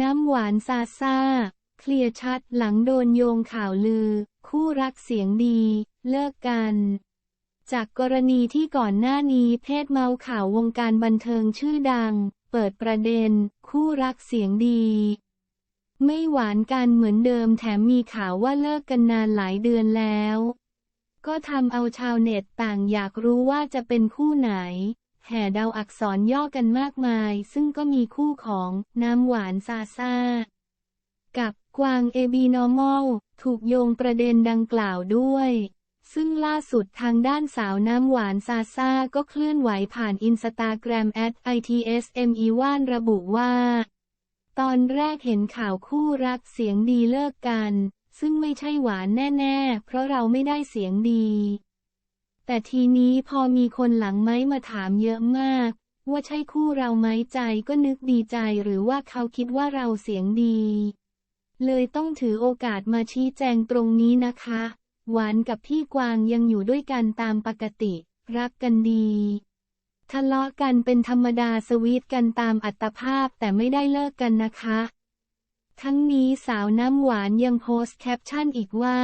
น้ำหวานซาซาเคลียร์ชัดหลังโดนโยงข่าวลือ คู่รักเสียงดี เลิกกัน จากกรณีที่ก่อนหน้านี้เพศเมาข่าววงการบันเทิงชื่อดัง เปิดประเด็น คู่รักเสียงดี ไม่หวานกันเหมือนเดิมแถมมีข่าวว่าเลิกกันนานหลายเดือนแล้ว ก็ทำเอาชาวเน็ตต่างอยากรู้ว่าจะเป็นคู่ไหน แห่เดาอักษรย่อกันมากมาย ซึ่งก็มีคู่ของน้ำหวานซาซากับกวางเอบีนอร์มอลถูกโยงประเด็นดังกล่าวด้วย ซึ่งล่าสุดทางด้านสาวน้ำหวานซาซาก็เคลื่อนไหวผ่านอินสตาแกรม @itsme ว่านระบุว่า ตอนแรกเห็นข่าวคู่รักเสียงดีเลิกกัน ซึ่งไม่ใช่หวานแน่ ๆ เพราะเราไม่ได้เสียงดี แต่ทีนี้พอมีคนหลังไม้มาถามเยอะมาก ว่าใช่คู่เราไหมใจก็นึกดีใจหรือว่าเขาคิดว่าเราเสียงดี เลยต้องถือโอกาสมาชี้แจงตรงนี้นะคะ หวานกับพี่กวางยังอยู่ด้วยกันตามปกติ รักกันดี ทะเลาะกันเป็นธรรมดาสวีทกันตามอัตภาพแต่ไม่ได้เลิกกันนะคะ ทั้งนี้สาวน้ำหวานยังโพสต์แคปชั่นอีกว่า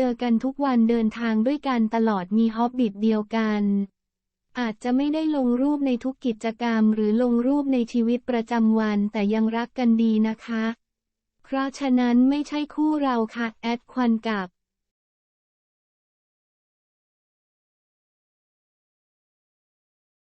เจอกันทุกวันเดินทางด้วยกันตลอดมีฮอบบิทเดียวกัน อาจจะไม่ได้ลงรูปในทุกกิจกรรม หรือลงรูปในชีวิตประจำวันแต่ยังรักกันดีนะคะ เพราะฉะนั้นไม่ใช่คู่เราค่ะ แอดควันกับ